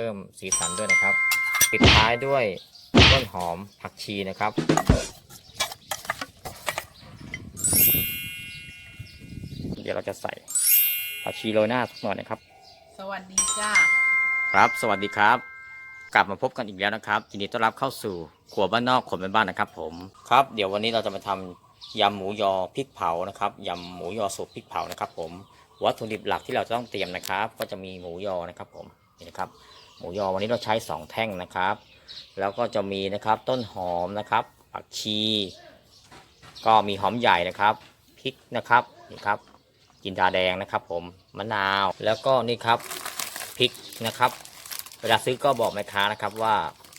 เพิ่มสีสันด้วยนะครับ ปิดท้ายด้วยต้นหอมผักชีนะครับ เดี๋ยวเราจะใส่ผักชีโรยหน้าสักหน่อยนะครับ สวัสดีจ้าครับ สวัสดีครับ กลับมาพบกันอีกแล้วนะครับยินดีต้อนรับเข้าสู่ครัวบ้านนอกคนเป็นบ้านนะครับ ผมครับ เดี๋ยววันนี้เราจะมาทำยำหมูยอพริกเผานะครับยำหมูยอสูตรพริกเผานะครับ ผมวัตถุดิบหลักที่เราจะต้องเตรียมนะครับ ก็จะมีหมูยอนะครับ ผมนี่นะครับ หมูยอวันนี้เราใช้สองแท่งนะครับ แล้วก็จะมีนะครับต้นหอมนะครับผักชี ก็มีหอมใหญ่นะครับพริกนะครับนี่ครับจินดาแดงนะครับ ผมมะนาวแล้วก็นี่ครับพริกนะครับ เวลาซื้อก็บอกแม่ค้านะครับว่า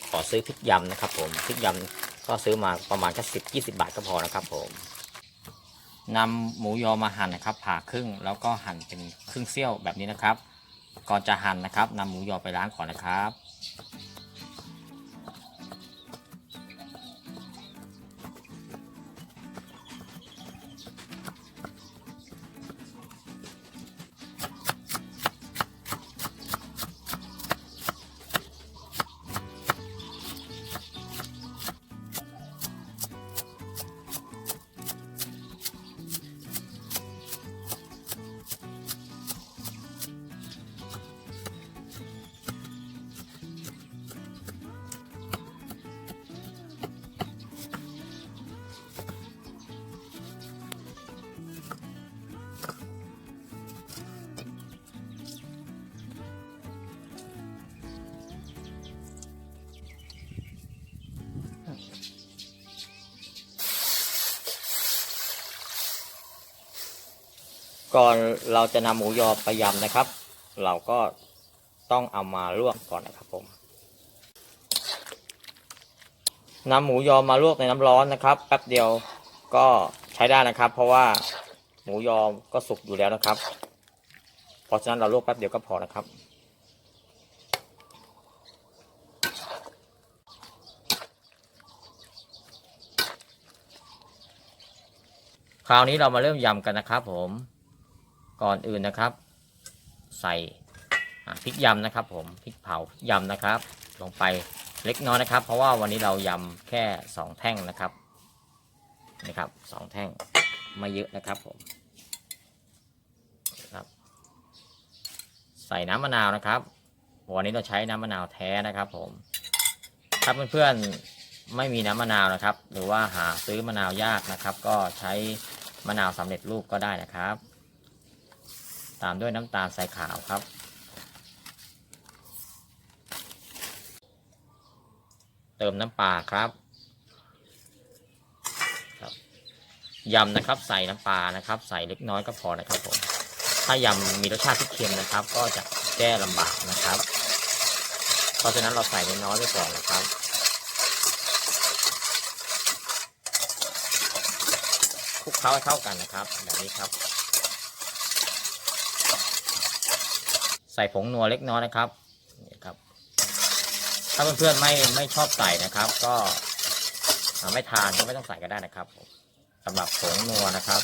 ขอซื้อพริกยำนะครับ ผมพริกยำก็ซื้อมาประมาณแค่สิบยี่สิบาทก็พอนะครับ ผมนำหมูยอมาหั่นนะครับ ผ่าครึ่งแล้วก็หั่นเป็นครึ่งเสี้ยวแบบนี้นะครับ ก่อนจะหั่นนะครับนำหมูยอไปล้างก่อนนะครับ ก่อนเราจะนำหมูยอไปยำนะครับ เราก็ต้องเอามาลวกก่อนนะครับผมนำหมูยอมาลวกในน้ำร้อนนะครับแป๊บเดียวก็ใช้ได้นะครับ เพราะว่าหมูยอก็สุกอยู่แล้วนะครับ เพราะฉะนั้นเราลวกแป๊บเดียวก็พอนะครับ คราวนี้เรามาเริ่มยำกันนะครับผม ก่อนอื่นนะครับ ใส่พริกยำนะครับ ผมพริกเผายำนะครับ ลงไปเล็กน้อยนะครับ เพราะว่าวันนี้เรายำแค่สองแท่งนะครับนี่ครับสองแท่งไม่เยอะนะครับผมครับ ใส่น้ำมะนาวนะครับวันนี้เราใช้น้ำมะนาวแท้นะครับ ผมถ้าเพื่อนๆไม่มีน้ำมะนาวนะครับ หรือว่าหาซื้อมะนาวยากนะครับ ก็ใช้มะนาวสำเร็จรูปก็ได้นะครับ ตามด้วยน้ำตาลทรายขาวครับ เติมน้ำปลาครับครับยำนะครับใส่น้ำปลานะครับ ใส่เล็กน้อยก็พอนะครับผมถ้ายำมีรสชาติที่เค็มนะครับ ก็จะแก้ลำบากนะครับ เพราะฉะนั้นเราใส่เล่น้อยไปก่อนนะครับคลุกเคล้าให้เข้ากันนะครับแบบนี้ครับ ส่ผงนัวเล็กน้อยนะครับนี่ครับ ถ้าเพื่อนๆไม่ไม่ชอบใส่นะครับ ก็ไม่ทานก็ไม่ต้องใส่ก็ได้นะครับสำหรับผงนัวนะครับ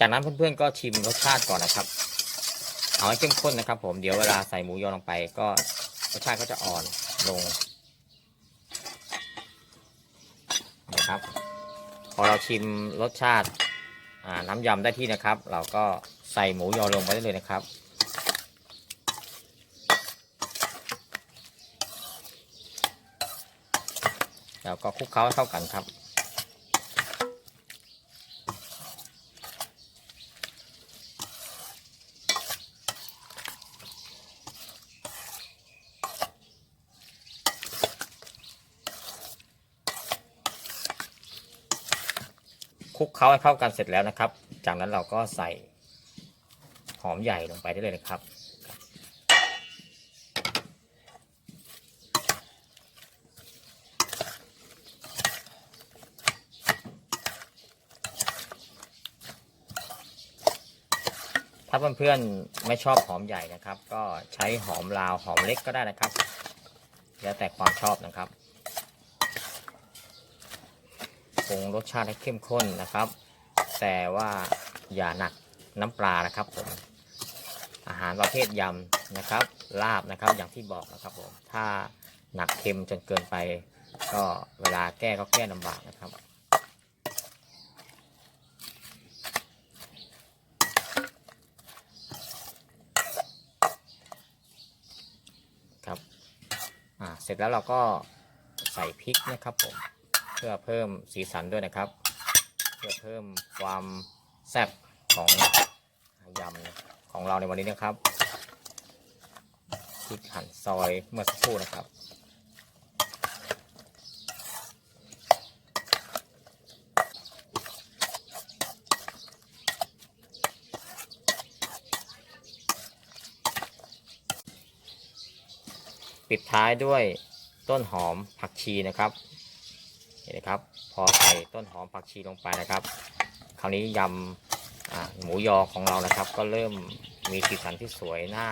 จากนั้นเพื่อนๆก็ชิมรสชาติก่อนนะครับ เอาให้เข้มข้นนะครับ ผม เดี๋ยวเวลาใส่หมูยอลงไป ก็รสชาติก็จะอ่อนลงนะครับ พอเราชิมรสชาติาน้ำยำได้ที่นะครับ เราก็ใส่หมูยอลงไปได้เลยนะครับ แล้วก็คลุกเคล้าให้เข้ากันครับ คลุกเคล้าให้เข้ากันเสร็จแล้วนะครับ จากนั้นเราก็ใส่หอมใหญ่ลงไปได้เลยนะครับ ถ้าเพื่อนๆไม่ชอบหอมใหญ่นะครับ ก็ใช้หอมลาวหอมเล็กก็ได้นะครับ แล้วแต่ความชอบนะครับ ปรุงรสชาติให้เข้มข้นนะครับ แต่ว่าอย่าหนักน้ำปลานะครับผมอาหารประเภทยำนะครับ ลาบนะครับอย่างที่บอกนะครับผมถ้าหนักเค็มจนเกินไป ก็เวลาแก้ก็แก้ลำบากนะครับครับ อ่า เสร็จแล้วเราก็ใส่พริกนะครับผม เพื่อเพิ่มสีสันด้วยนะครับ เพื่อเพิ่มความแซ่บของยำของเราในวันนี้นะครับพริกหั่นซอยเมื่อสักครู่นะครับปิดท้ายด้วยต้นหอมผักชีนะครับ เห็นไหมครับ พอใส่ต้นหอมผักชีลงไปนะครับ คราวนี้ยำหมูยอของเรานะครับ ก็เริ่มมีสีสันที่สวยน่า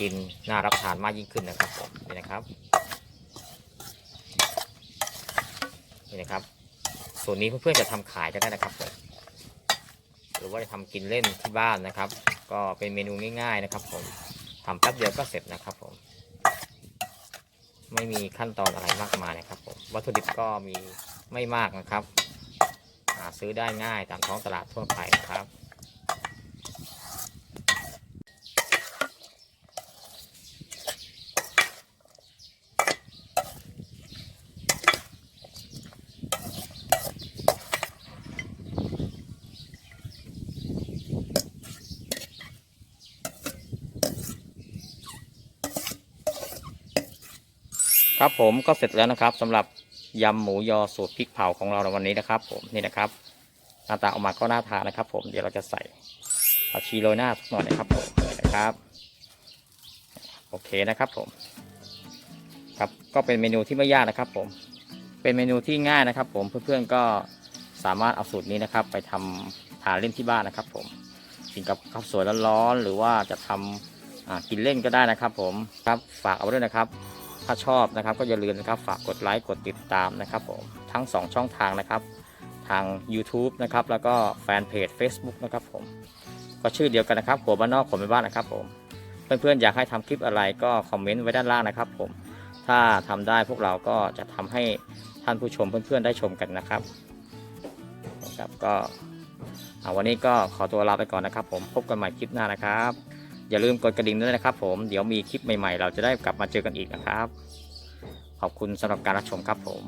กินน่ารับทานมากยิ่งขึ้นนะครับผมนี่นะครับนี่นะครับ ส่วนนี้เพื่อนๆจะทำขายก็ได้นะครับผมหรือว่าจะทำกินเล่นที่บ้านนะครับ ก็เป็นเมนูง่าย ๆนะครับ ผมทำแป๊บเดียวก็เสร็จนะครับผม ไม่มีขั้นตอนอะไรมากมายนะครับผมวัตถุดิบก็มี ไม่มากนะครับหาซื้อได้ง่ายตามท้องตลาดทั่วไปนะครับ ครับผมก็เสร็จแล้วนะครับสำหรับ ยำหมูยอสูตรพริกเผาของเราในวันนี้นะครับ ผมนี่นะครับหน้าตาออกมาก็น่าทานนะครับ ผมเดี๋ยวเราจะใส่ผักชีโรยหน้าสักหน่อยนะครับผมนี่นะครับ โอเคนะครับผม ครับก็เป็นเมนูที่ไม่ยากนะครับ ผม เป็นเมนูที่ง่ายนะครับ ผมเพื่อนๆก็สามารถเอาสูตรนี้นะครับ ไปทำทานเล่นที่บ้านนะครับ ผมกินกับข้าวสวยร้อนๆหรือว่าจะทำอ่ากินเล่นก็ได้นะครับ ผมครับฝากเอาไว้ด้วยนะครับ ถ้าชอบนะครับ ก็อย่าลืมนะครับฝากกดไลค์กดติดตามนะครับผมทั้ง 2 ช่องทางนะครับ ทาง YouTube นะครับแล้วก็แฟนเพจ Facebook นะครับผมก็ชื่อเดียวกันนะครับหัวบ้านนอกผมเป็นบ้านนะครับผมเพื่อนๆอยากให้ทำคลิปอะไรก็คอมเมนต์ไว้ด้านล่างนะครับผมถ้าทำได้พวกเราก็จะทำให้ท่านผู้ชมเพื่อนๆได้ชมกันนะครับนะครับก็วันนี้ก็ขอตัวลาไปก่อนนะครับ ผมพบกันใหม่คลิปหน้านะครับ อย่าลืมกดกระดิ่งด้วยนะครับผมเดี๋ยวมีคลิปใหม่ๆ เราจะได้กลับมาเจอกันอีกนะครับ ขอบคุณสำหรับการรับชมครับผม